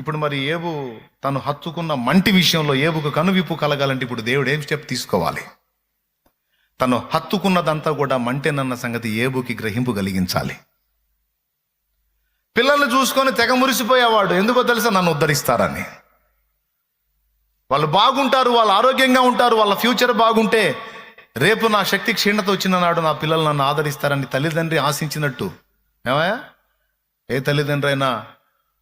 ఇప్పుడు మరి ఏబు తను హత్తుకున్న మంటి విషయంలో ఏబుకు కనువిప్పు కలగాలంటే ఇప్పుడు దేవుడు ఏం స్టెప్ తీసుకోవాలి? తను హత్తుకున్నదంతా కూడా మంటేనన్న సంగతి ఏబుకి గ్రహింపు కలిగించాలి. పిల్లల్ని చూసుకొని తెగ మురిసిపోయేవాడు. ఎందుకో తెలుసా నన్ను ఉద్ధరిస్తారని? వాళ్ళు బాగుంటారు వాళ్ళు ఆరోగ్యంగా ఉంటారు వాళ్ళ ఫ్యూచర్ బాగుంటే రేపు నా శక్తి క్షీణత వచ్చిన నాడు నా పిల్లలు నన్ను ఆదరిస్తారని తల్లిదండ్రి ఆశించినట్టు. ఏమయ్యా? ఏ తల్లిదండ్రి అయినా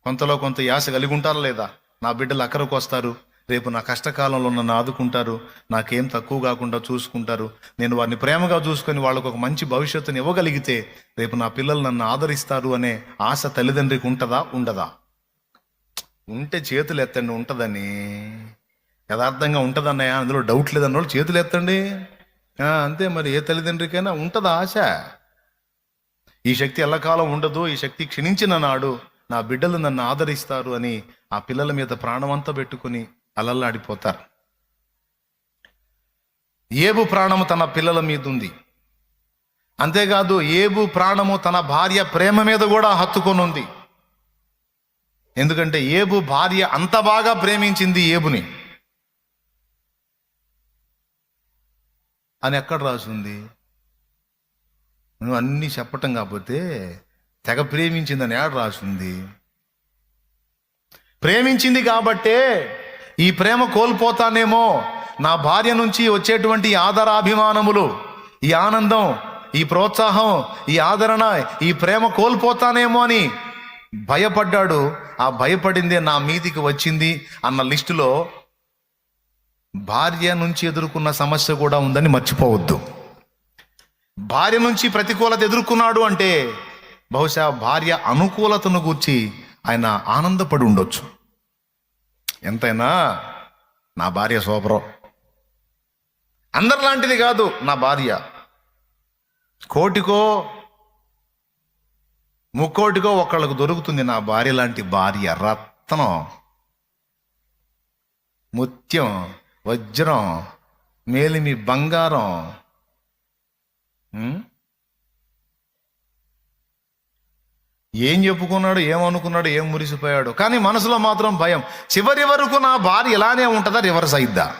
కొంతలో కొంత యాస కలిగి ఉంటారా లేదా? నా బిడ్డలు అక్కరకు వస్తారు. రేపు నా కష్టకాలంలో నన్ను ఆదుకుంటారు. నాకేం తక్కువ కాకుండా చూసుకుంటారు. నేను వారిని ప్రేమగా చూసుకొని వాళ్ళకు ఒక మంచి భవిష్యత్తుని ఇవ్వగలిగితే రేపు నా పిల్లలు నన్ను ఆదరిస్తారు అనే ఆశ తల్లిదండ్రికి ఉంటుందా? ఉండదా? ఉంటే చేతులు ఎత్తండి ఉంటుందని. యథార్థంగా ఉంటుందన్నయ్య అందులో డౌట్ లేదన్న వాళ్ళు చేతులు ఎత్తండి. అంతే మరి ఏ తల్లిదండ్రికైనా ఉంటుందా ఆశ? ఈ శక్తి ఎల్లకాలం ఉండదు. ఈ శక్తి క్షీణించిన నాడు నా బిడ్డలు నన్ను ఆదరిస్తారు అని ఆ పిల్లల మీద ప్రాణమంతా పెట్టుకుని అలల్లాడిపోతారు ఏబు ప్రాణము తన పిల్లల మీద ఉంది అంతేకాదు ఏబు ప్రాణము తన భార్య ప్రేమ మీద కూడా హత్తుకొని ఉంది ఎందుకంటే ఏబు భార్య అంత బాగా ప్రేమించింది ఏబుని. అని ఎక్కడ రాసింది? నువ్వు అన్నీ చెప్పటం కాకపోతే తెగ ప్రేమించిందని ఏడ రాసింది? ప్రేమించింది కాబట్టే ఈ ప్రేమ కోల్పోతానేమో నా భార్య నుంచి వచ్చేటువంటి ఆదరాభిమానములు ఈ ఆనందం ఈ ప్రోత్సాహం ఈ ఆదరణ ఈ ప్రేమ కోల్పోతానేమో అని భయపడ్డాడు. ఆ భయపడిందే నా మీదికి వచ్చింది అన్న లిస్టులో భార్య నుంచి ఎదుర్కొన్న సమస్య కూడా ఉందని మర్చిపోవద్దు. భార్య నుంచి ప్రతికూలత ఎదుర్కొన్నాడు అంటే బహుశా భార్య అనుకూలతను గూర్చి ఆయన ఆనందపడి ఉండొచ్చు. ఎంతైనా నా భార్య సూపరం. అందరిలాంటిది కాదు నా భార్య. కోటికో ముక్కోటికో ఒకళ్ళకు దొరుకుతుంది నా భార్య లాంటి భార్య. రత్నం ముత్యం వజ్రం మేలిమి బంగారం ఏం చెప్పుకున్నాడు ఏమనుకున్నాడు ఏం మురిసిపోయాడు. కానీ మనసులో మాత్రం భయం. చివరి వరకు నా భార్య ఇలానే ఉంటుందా రివర్స్ అయిద్దా?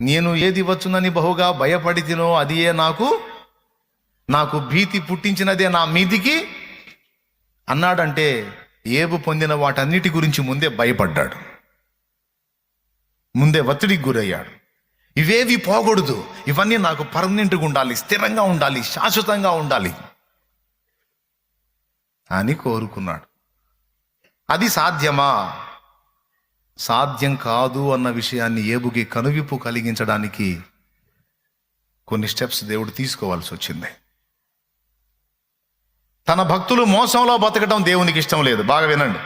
నేను ఏది వచ్చునని బహుగా భయపడి తినో అదియే నాకు నాకు భీతి పుట్టించినదే నా మీదికి. అన్నాడంటే ఏబు పొందిన వాటన్నిటి గురించి ముందే భయపడ్డాడు. ముందే ఒత్తిడికి గురయ్యాడు. ఇవేవి పోకూడదు ఇవన్నీ నాకు పర్మనెంట్గా ఉండాలి స్థిరంగా ఉండాలి శాశ్వతంగా ఉండాలి. అని కోరుకున్నాడు. అది సాధ్యమా? సాధ్యం కాదు అన్న విషయాన్ని ఏబుకి కనువిప్పు కలిగించడానికి కొన్ని స్టెప్స్ దేవుడు తీసుకోవాల్సి వచ్చింది. తన భక్తులు మోసంలో బతకడం దేవునికి ఇష్టం లేదు. బాగా వినండి.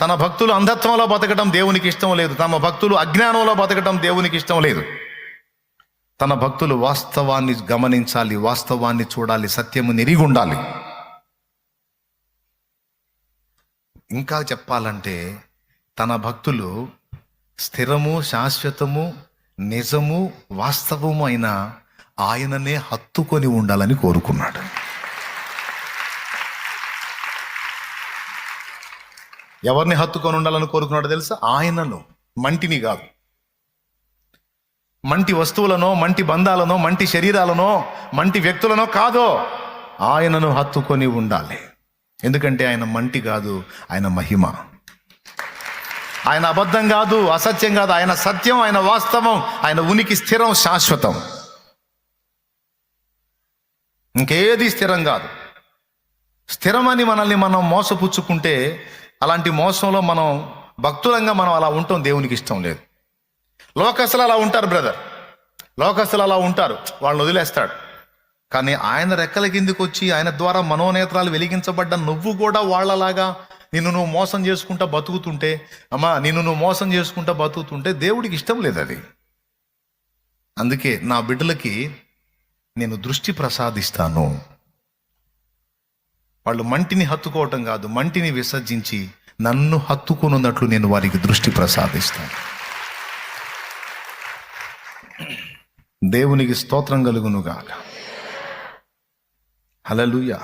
తన భక్తులు అంధత్వంలో బతకడం దేవునికి ఇష్టం లేదు. తమ భక్తులు అజ్ఞానంలో బతకడం దేవునికి ఇష్టం లేదు. తన భక్తులు వాస్తవాన్ని గమనించాలి వాస్తవాన్ని చూడాలి సత్యము నిరిగి ఉండాలి. ఇంకా చెప్పాలంటే తన భక్తులు స్థిరము శాశ్వతము నిజము వాస్తవము అయిన ఆయననే హత్తుకొని ఉండాలని కోరుకున్నాడు. ఎవరిని హత్తుకొని ఉండాలని కోరుకున్నాడో తెలుసా? ఆయనను మంటిని కాదు. మంటి వస్తువులనో మంటి బంధాలనో మంటి శరీరాలనో మంటి వ్యక్తులనో కాదో ఆయనను హత్తుకొని ఉండాలి. ఎందుకంటే ఆయన మంటి కాదు ఆయన మహిమ. ఆయన అబద్ధం కాదు అసత్యం కాదు ఆయన సత్యం ఆయన వాస్తవం ఆయన ఉనికి స్థిరం శాశ్వతం. ఇంకేది స్థిరం కాదు. స్థిరమని మనల్ని మనం మోసపుచ్చుకుంటే అలాంటి మోసంలో మనం భక్తులంగా మనం అలా ఉంటాం దేవునికి ఇష్టం లేదు. లోకస్తులు అలా ఉంటారు బ్రదర్. లోకస్తులు అలా ఉంటారు వాళ్ళని వదిలేస్తాడు. కానీ ఆయన రెక్కల కిందికి వచ్చి ఆయన ద్వారా మనోనేత్రాలు వెలిగించబడ్డ నువ్వు కూడా వాళ్ళలాగా నిన్ను నువ్వు మోసం చేసుకుంటా బతుకుతుంటే అమ్మా నిన్ను నువ్వు మోసం చేసుకుంటా బతుకుతుంటే దేవుడికి ఇష్టం లేదు అది. అందుకే నా బిడ్డలకి నేను దృష్టి ప్రసాదిస్తాను. వాళ్ళు మంటిని హత్తుకోవటం కాదు మంటిని విసర్జించి నన్ను హత్తుకునున్నట్లు నేను వారికి దృష్టి ప్రసాదిస్తాను. దేవునికి స్తోత్రం కలుగునుగాక. హలలుయ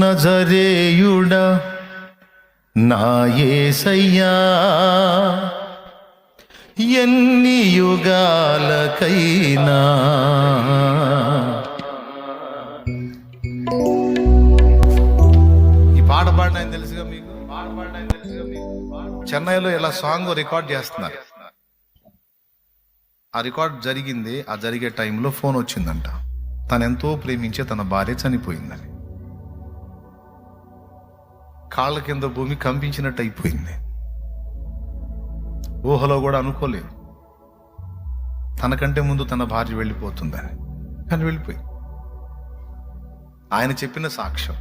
నజరేయుడా నా యేసయ్యా ఎన్ని యుగాలకైనా. ఈ పాట పాడిన తెలుసుగా మీకు? పాట పాడిన తెలుసుగా మీకు? చెన్నైలో ఇలా సాంగ్ రికార్డ్ చేస్తున్నారు. ఆ రికార్డ్ జరిగింది. ఆ జరిగే టైంలో ఫోన్ వచ్చిందంట. తను ఎంతో ప్రేమించే తన భార్య చనిపోయిందని. కాళ్ళ కింద భూమి కంపించినట్టు అయిపోయింది ఊహలో కూడా అనుకోలేదు. తనకంటే ముందు తన భార్య వెళ్ళిపోతుందని. కానీ వెళ్ళిపోయి ఆయన చెప్పిన సాక్ష్యం.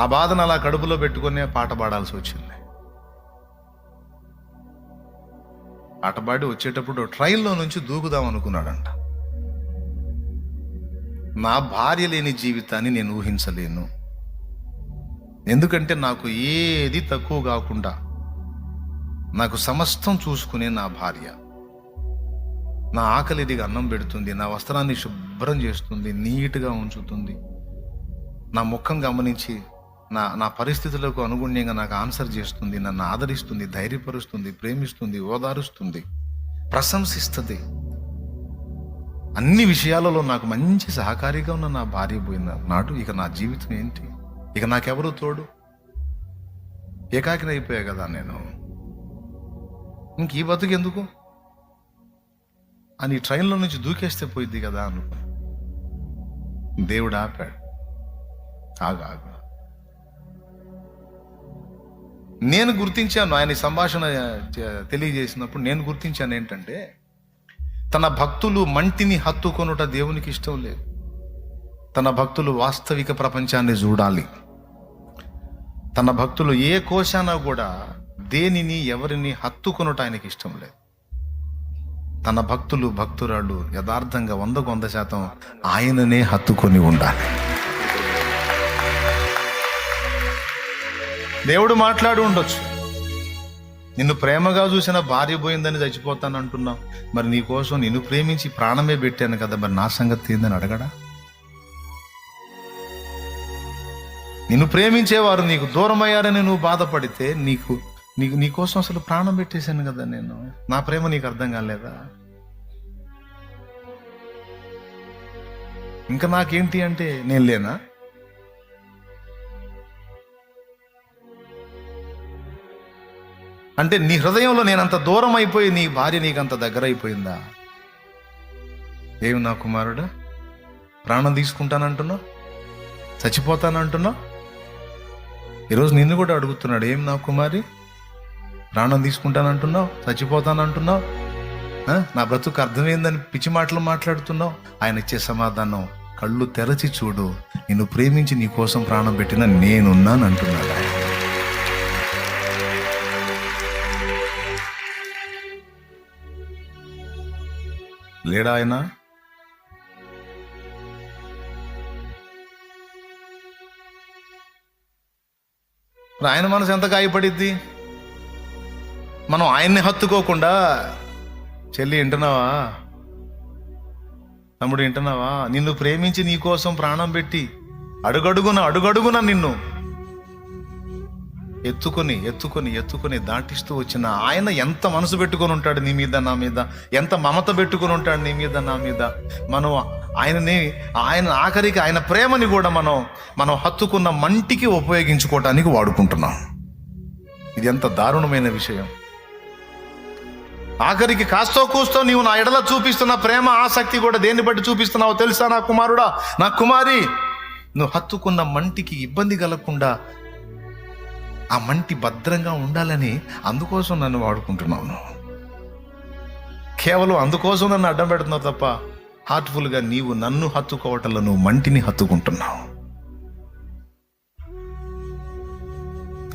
ఆ బాధను అలా కడుపులో పెట్టుకునే పాట పాడాల్సి వచ్చింది. అటబాడి వచ్చేటప్పుడు ట్రైన్లో నుంచి దూకుదాం అనుకున్నాడంట. నా భార్య లేని జీవితాన్ని నేను ఊహించలేను. ఎందుకంటే నాకు ఏది తక్కువ కాకుండా నాకు సమస్తం చూసుకునే నా భార్య. నా ఆకలిదిగా అన్నం పెడుతుంది నా వస్త్రాన్ని శుభ్రం చేస్తుంది నీట్గా ఉంచుతుంది. నా ముఖం గమనించి నా నా పరిస్థితులకు అనుగుణ్యంగా నాకు ఆన్సర్ చేస్తుంది నన్ను ఆదరిస్తుంది ధైర్యపరుస్తుంది ప్రేమిస్తుంది ఓదారుస్తుంది ప్రశంసిస్తుంది. అన్ని విషయాలలో నాకు మంచి సహకారిగా ఉన్న నా భార్య పోయిన నాటు ఇక నా జీవితం ఏంటి? ఇక నాకెవరు తోడు? ఏకాకిన అయిపోయా కదా నేను. ఇంక ఈ బతుకు ఎందుకు? అని ట్రైన్లో నుంచి దూకేస్తే పోయిద్ది కదా అనుకో. దేవుడు ఆపాడు. ఆగు. నేను గుర్తించాను. ఆయన సంభాషణ తెలియజేసినప్పుడు నేను గుర్తించాను ఏంటంటే తన భక్తులు మంటిని హత్తుకొనుట దేవునికి ఇష్టం లేదు. తన భక్తులు వాస్తవిక ప్రపంచాన్ని చూడాలి. తన భక్తులు ఏ కోశాన కూడా దేనిని ఎవరిని హత్తుకొనుట ఆయనకి ఇష్టం లేదు. తన భక్తులు భక్తురాళ్ళు యథార్థంగా వందకు వంద శాతం ఆయననే హత్తుకొని ఉండాలి. దేవుడు మాట్లాడి ఉండొచ్చు. నిన్ను ప్రేమగా చూసిన భార్య పోయిందని చచ్చిపోతాను అంటున్నావు మరి నీ కోసం నిన్ను ప్రేమించి ప్రాణమే పెట్టాను కదా మరి నా సంగతి ఏందని అడగడా? నిన్ను ప్రేమించేవారు నీకు దూరం అయ్యారని నువ్వు బాధపడితే నీకు నీకు నీకోసం అసలు ప్రాణం పెట్టేశాను కదా నేను. నా ప్రేమ నీకు అర్థం కాలేదా? ఇంకా నాకేంటి అంటే నేను లేనా? అంటే నీ హృదయంలో నేనంత దూరం అయిపోయి నీ భార్య నీకంత దగ్గర అయిపోయిందా ఏమి నా కుమారుడా? ప్రాణం తీసుకుంటానంటున్నావు చచ్చిపోతానంటున్నావు ఈరోజు నిన్ను కూడా అడుగుతున్నాడు ఏం నా కుమారి? ప్రాణం తీసుకుంటానంటున్నావు? చచ్చిపోతానంటున్నావు? నా బ్రతుకు అర్థమైందని పిచ్చి మాటలు మాట్లాడుతున్నావు? ఆయన ఇచ్చే సమాధానం కళ్ళు తెరచి చూడు. నిన్ను ప్రేమించి నీ కోసం ప్రాణం పెట్టిన నేనున్నాను అంటున్నాడు ఆయన. లేడా ఆయన? ఆయన మనసు ఎంత గాయపడిద్ది? మనం ఆయన్ని హత్తుకోకుండా చెల్లి వింటున్నావా? తమ్ముడు వింటున్నావా? నిన్ను ప్రేమించి నీ కోసం ప్రాణం పెట్టి అడుగడుగున అడుగడుగున నిన్ను ఎత్తుకొని ఎత్తుకొని ఎత్తుకొని దాటిస్తూ వచ్చిన ఆయన ఎంత మనసు పెట్టుకొని ఉంటాడు నీ మీద నా మీద? ఎంత మమత పెట్టుకొని ఉంటాడు నీ మీద నా మీద? మనం ఆయనని ఆయన ఆఖరికి ఆయన ప్రేమని కూడా మనం మనం హత్తుకున్న మంటికి ఉపయోగించుకోవటానికి వాడుకుంటున్నాం. ఇది ఎంత దారుణమైన విషయం. ఆఖరికి కాస్తో కూస్తో నీవు నా ఎడల చూపిస్తున్న ప్రేమ ఆసక్తి కూడా దేన్ని బట్టి చూపిస్తున్నావో తెలుసా నా కుమారుడా? నా కుమారి నువ్వు హత్తుకున్న మంటికి ఇబ్బంది కలగకుండా ఆ మంటి భద్రంగా ఉండాలని అందుకోసం నన్ను వాడుకుంటున్నాను కేవలం అందుకోసం నన్ను అడ్డం పెడుతున్నావు తప్ప హార్ట్ఫుల్గా నీవు నన్ను హత్తుకోవటంలో నువ్వు మంటిని హత్తుకుంటున్నావు.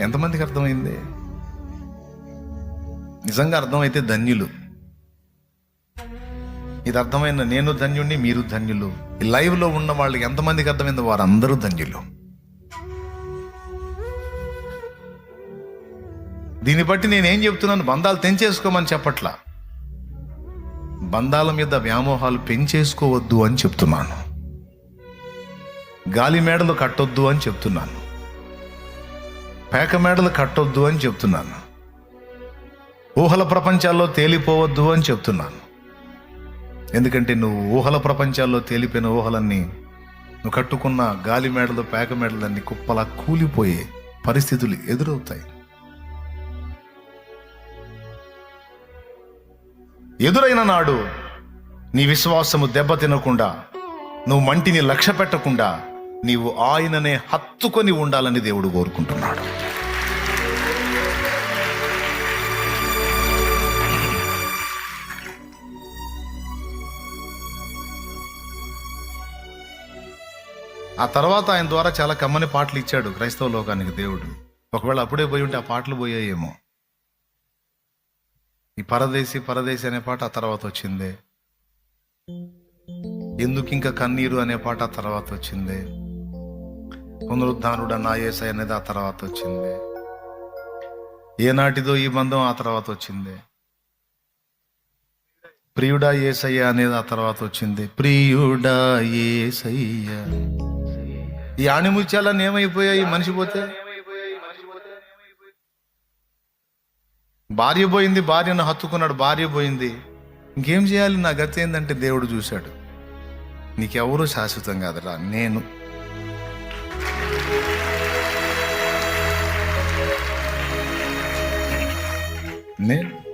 ఎంతమందికి అర్థమైంది? నిజంగా అర్థమైతే ధన్యులు. ఇది అర్థమైన నేను ధన్యుణ్ణి మీరు ధన్యులు. ఈ లైవ్లో ఉన్న వాళ్ళకి ఎంతమందికి అర్థమైందో వారందరూ ధన్యులు. దీన్ని బట్టి నేనేం చెప్తున్నాను? బంధాలు తెంచేసుకోమని చెప్పట్లా. బంధాల మీద వ్యామోహాలు పెంచేసుకోవద్దు అని చెప్తున్నాను. గాలి మేడలు కట్టొద్దు అని చెప్తున్నాను. పేక మేడలు కట్టొద్దు అని చెప్తున్నాను. ఊహల ప్రపంచాల్లో తేలిపోవద్దు అని చెప్తున్నాను. ఎందుకంటే నువ్వు ఊహల ప్రపంచాల్లో తేలిపోయిన ఊహలన్నీ నువ్వు కట్టుకున్న గాలి మేడలు పేక మేడలన్నీ కుప్పలా కూలిపోయే పరిస్థితులు ఎదురవుతాయి. ఎదురైన నాడు నీ విశ్వాసము దెబ్బతినకుండా నువ్వు మంటిని లక్ష్య పెట్టకుండా నీవు ఆయననే హత్తుకొని ఉండాలని దేవుడు కోరుకుంటున్నాడు. ఆ తర్వాత ఆయన ద్వారా చాలా కమ్మని పాటలు ఇచ్చాడు క్రైస్తవ లోకానికి దేవుడు. ఒకవేళ అప్పుడే పోయి ఉంటే ఆ పాటలు పోయాయేమో. ఈ పరదేశి పరదేశి అనే పాట ఆ తర్వాత వచ్చిందే. ఎందుకు ఇంకా కన్నీరు అనే పాట ఆ తర్వాత వచ్చింది. పునరుద్ధానుడ నా ఏసై అనేది ఆ తర్వాత వచ్చింది. ఏనాటిదో ఈ బంధం ఆ తర్వాత వచ్చింది. ప్రియుడా ఏసయ్య అనేది ఆ తర్వాత వచ్చింది. ప్రియుడా ఏసయ్య. ఈ ఆణిముత్యాలన్నీ ఏమైపోయాయి? మనిషి పోతే భార్య పోయింది భార్యను హత్తుకున్నాడు భార్య పోయింది. ఇంకేం చేయాలి? నా గతి ఏంటంటే దేవుడు చూశాడు. నీకెవరూ శాశ్వతం కాదురా నేను. నేను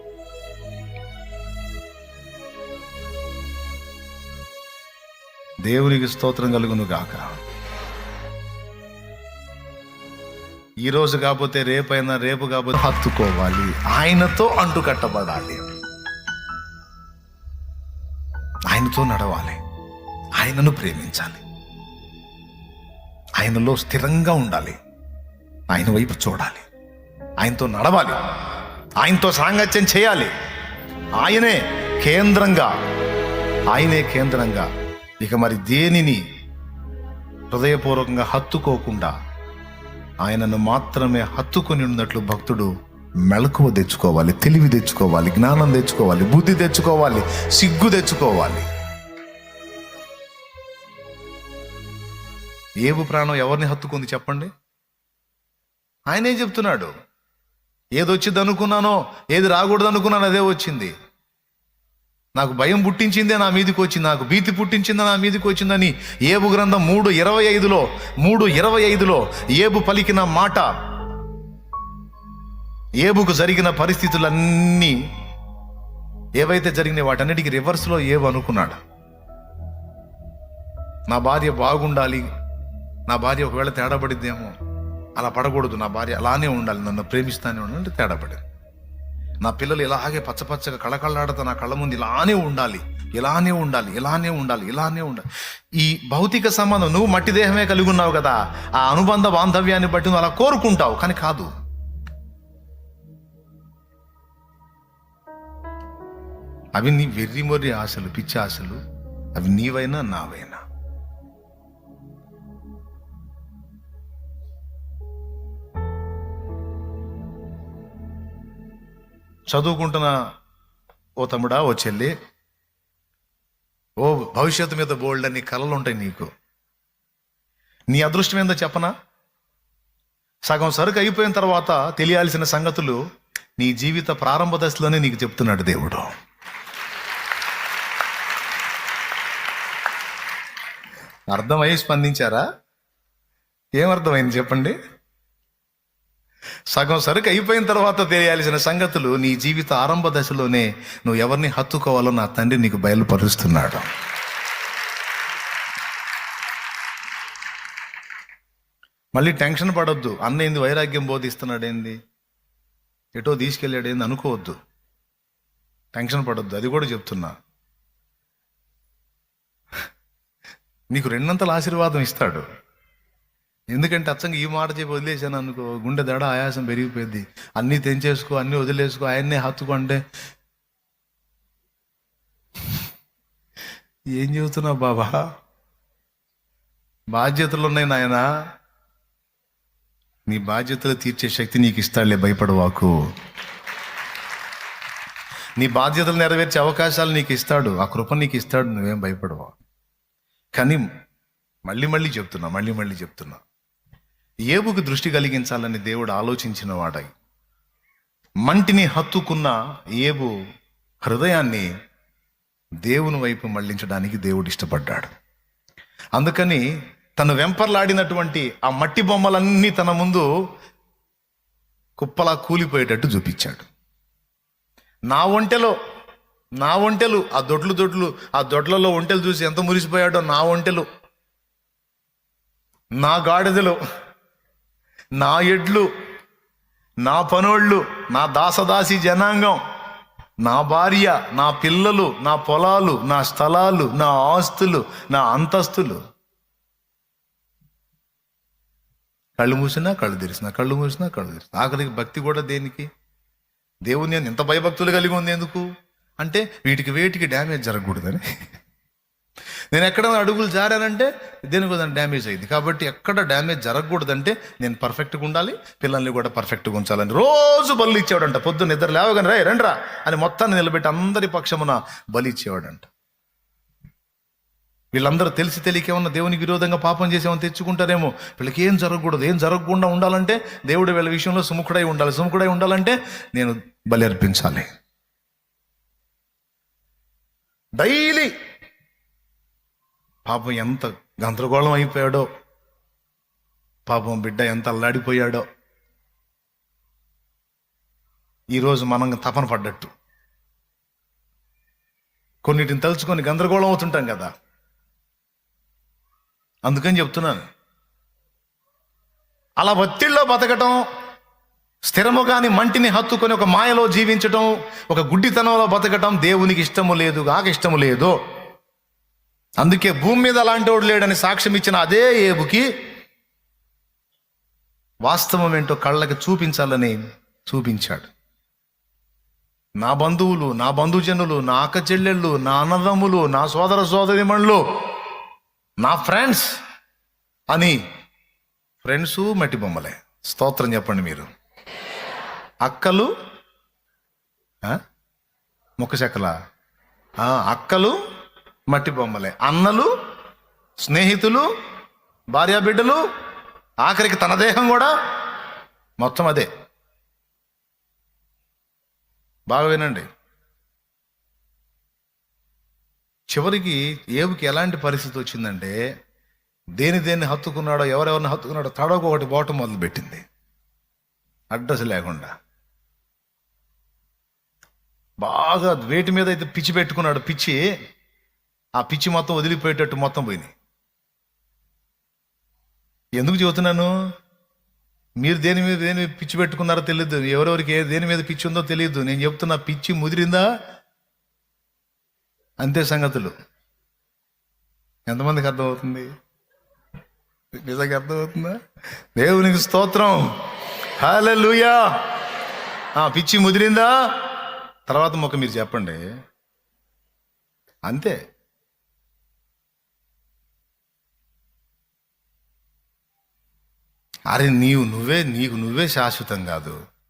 దేవునికి స్తోత్రం కలుగును గాక ఈ రోజు కాకపోతే రేపైనా రేపు కాకపోతే హత్తుకోవాలి. ఆయనతో అంటు కట్టబడాలి ఆయనతో నడవాలి. ఆయనను ప్రేమించాలి. ఆయనలో స్థిరంగా ఉండాలి. ఆయన వైపు చూడాలి. ఆయనతో నడవాలి. ఆయనతో సాంగత్యం చేయాలి. ఆయనే కేంద్రంగా ఆయనే కేంద్రంగా. ఇక మరి దేనిని హృదయపూర్వకంగా హత్తుకోకుండా ఆయనను మాత్రమే హత్తుకొని ఉన్నట్లు భక్తుడు మెలకువ తెచ్చుకోవాలి తెలివి తెచ్చుకోవాలి జ్ఞానం తెచ్చుకోవాలి బుద్ధి తెచ్చుకోవాలి సిగ్గు తెచ్చుకోవాలి. ఏవు ప్రాణం ఎవరిని హత్తుకుంది చెప్పండి? ఆయనే చెప్తున్నాడు. ఏది వచ్చింది అనుకున్నానో ఏది రాకూడదు అనుకున్నాను అదే వచ్చింది. నాకు భయం పుట్టించిందే నా మీదకి వచ్చింది నాకు భీతి పుట్టించిందే నా మీదకి వచ్చిందని ఏబు గ్రంథం మూడు ఇరవై ఐదులో మూడు ఇరవై ఐదులో ఏబు పలికిన మాట. ఏబుకు జరిగిన పరిస్థితులన్నీ ఏవైతే జరిగినాయి వాటన్నిటికీ రివర్స్లో ఏబు అనుకున్నాడు. నా భార్య బాగుండాలి నా భార్య ఒకవేళ తేడా పడిద్దేమో అలా పడకూడదు నా భార్య అలానే ఉండాలి నన్ను ప్రేమిస్తానే ఉండాలంటే తేడా పడింది. నా పిల్లలు ఇలాగే పచ్చపచ్చగా కళకళలాడుతూ నా కళ్ళ ముందు ఇలానే ఉండాలి ఇలానే ఉండాలి ఇలానే ఉండాలి ఇలానే ఉండాలి. ఈ భౌతిక సంబంధం నువ్వు మట్టి దేహమే కలిగి ఉన్నావు కదా ఆ అనుబంధ బాంధవ్యాన్ని బట్టి నువ్వు అలా కోరుకుంటావు కానీ కాదు. అవి నీ వెర్రి మొర్రి ఆశలు పిచ్చి ఆశలు అవి నీవైనా నావైనా. చదువుకుంటున్న ఓ తమ్ముడా ఓ చెల్లి. ఓ భవిష్యత్తు మీద బోల్డ్ అన్ని కలలు ఉంటాయి నీకు. నీ అదృష్టం ఏందో చెప్పనా? సగం సరుకు అయిపోయిన తర్వాత తెలియాల్సిన సంగతులు నీ జీవిత ప్రారంభ దశలోనే నీకు చెప్తున్నాడు దేవుడు. అర్థమై స్పందించారా? ఏమర్థమైంది చెప్పండి? సగం సరుకు అయిపోయిన తర్వాత తెలియాల్సిన సంగతులు నీ జీవిత ఆరంభ దశలోనే నువ్వు ఎవరిని హత్తుకోవాలో నా తండ్రి నీకు బయలుపరుస్తున్నాడు. మళ్ళీ టెన్షన్ పడొద్దు. అన్న ఏంది వైరాగ్యం బోధిస్తున్నాడు ఏంది ఎటో తీసుకెళ్ళాడు ఏంది అనుకోవద్దు. టెన్షన్ పడొద్దు. అది కూడా చెప్తున్నా. నీకు రెండంతల ఆశీర్వాదం ఇస్తాడు. ఎందుకంటే అచ్చంగా ఈ మాట చెప్పి వదిలేసాను అనుకో గుండె దడ ఆయాసం పెరిగిపోయింది. అన్నీ తెంచేసుకో అన్నీ వదిలేసుకో ఆయన్నే హత్తుకో అంటే. ఏం చెబుతున్నావు బాబా? బాధ్యతలు ఉన్నాయి నాయన. నీ బాధ్యతలు తీర్చే శక్తి నీకు ఇస్తాడులే భయపడవాకు. నీ బాధ్యతలు నెరవేర్చే అవకాశాలు నీకు ఇస్తాడు. ఆ కృప నీకు ఇస్తాడు నువ్వేం భయపడవా. కానీ మళ్ళీ మళ్ళీ చెప్తున్నా మళ్ళీ మళ్ళీ చెప్తున్నా. ఏబుకు దృష్టి కలిగించాలని దేవుడు ఆలోచించిన వాడై మంటిని హత్తుకున్న ఏబు హృదయాన్ని దేవుని వైపు మళ్ళించడానికి దేవుడు ఇష్టపడ్డాడు. అందుకని తను వెంపర్లాడినటువంటి ఆ మట్టి బొమ్మలన్నీ తన ముందు కుప్పలా కూలిపోయేటట్టు చూపించాడు. నా ఒంటెలో నా ఒంటెలు ఆ దొడ్లు దొడ్లు ఆ దొడ్లలో ఒంటెలు చూసి ఎంత మురిసిపోయాడో నా ఒంటెలు నా గాడిదలో నా ఎడ్లు నా పనోళ్ళు నా దాసదాసి జనాంగం నా భార్య నా పిల్లలు నా పొలాలు నా స్థలాలు నా ఆస్తులు నా అంతస్తులు. కళ్ళు మూసినా కళ్ళు తెరిసినా కళ్ళు మూసినా కళ్ళు తెరిసిన ఆఖరికి భక్తి కూడా దేనికి? దేవుని ఇంత భయభక్తులు కలిగి ఉంది ఎందుకు? అంటే వీటికి వేటికి డ్యామేజ్ జరగకూడదని. నేను ఎక్కడ అడుగులు జారానంటే దేనికి దాని డ్యామేజ్ అయింది. కాబట్టి ఎక్కడ డ్యామేజ్ జరగకూడదంటే నేను పర్ఫెక్ట్గా ఉండాలి పిల్లల్ని కూడా పర్ఫెక్ట్గా ఉంచాలని. రోజు బలి ఇచ్చేవాడంట పొద్దున్న నిద్ర లేవగానే రే రండ్రా అని మొత్తాన్ని నిలబెట్టి అందరి పక్షమున బలి ఇచ్చేవాడంట. వీళ్ళందరూ తెలిసి తెలియక ఏమన్నా దేవునికి విరోధంగా పాపం చేసేమని తెచ్చుకుంటారేమో? వీళ్ళకి ఏం జరగకూడదు ఏం జరగకుండా ఉండాలంటే దేవుడు వీళ్ళ విషయంలో సుముఖుడై ఉండాలి. సుముఖుడై ఉండాలంటే నేను బలి అర్పించాలి. డైలీ పాపం ఎంత గందరగోళం అయిపోయాడో పాపం బిడ్డ ఎంత అల్లాడిపోయాడో. ఈరోజు మనం తపన పడ్డట్టు. కొన్నిటిని తలుచుకొని గందరగోళం అవుతుంటాం కదా. అందుకని చెప్తున్నాను. అలా ఒత్తిళ్ళలో బతకటం స్థిరము కాని మంటిని హత్తుకొని ఒక మాయలో జీవించటం ఒక గుడ్డితనంలో బతకటం దేవునికి ఇష్టము లేదు కాక ఇష్టము లేదు. అందుకే భూమి మీద అలాంటి వాడు లేడని సాక్ష్యం ఇచ్చిన అదే ఏబుకి వాస్తవం ఏంటో కళ్ళకి చూపించాలని చూపించాడు. నా బంధువులు నా బంధుజనులు నా అక్క చెల్లెళ్ళు నా అన్నదమ్ములు నా సోదర సోదరిమణులు నా ఫ్రెండ్స్ అని ఫ్రెండ్స్ మట్టి బొమ్మలే. స్తోత్రం చెప్పండి మీరు. అక్కలు మొక్క చెక్కల అక్కలు మట్టి బొమ్మలే. అన్నలు స్నేహితులు భార్యా బిడ్డలు ఆఖరికి తన దేహం కూడా మొత్తం అదే. బాగా వినండి. చివరికి ఏవుకి ఎలాంటి పరిస్థితి వచ్చిందంటే దేని దేన్ని హత్తుకున్నాడో ఎవరెవరిని హత్తుకున్నాడో తడవకు ఒకటి పోవటం మొదలుపెట్టింది. అడ్రస్ లేకుండా. బాగా వేటి మీద అయితే పిచ్చి పెట్టుకున్నాడు. పిచ్చి ఆ పిచ్చి మొత్తం వదిలిపోయేటట్టు మొత్తం పోయినాయి. ఎందుకు చెబుతున్నాను? మీరు దేని మీద దేని మీద పిచ్చి పెట్టుకున్నారో తెలియదు ఎవరెవరికి ఏ దేని మీద పిచ్చి ఉందో తెలియదు నేను చెప్తున్నా పిచ్చి ముదిరిందా? అంతే సంగతులు. ఎంతమందికి అర్థమవుతుంది? నిజంగా అర్థమవుతుందా? దేవునికి స్తోత్రం. హలో ఆ పిచ్చి ముదిరిందా? తర్వాత మొక్క మీరు చెప్పండి. అంతే. అరే నీవు నువ్వే నీకు నువ్వే శాశ్వతం కాదు.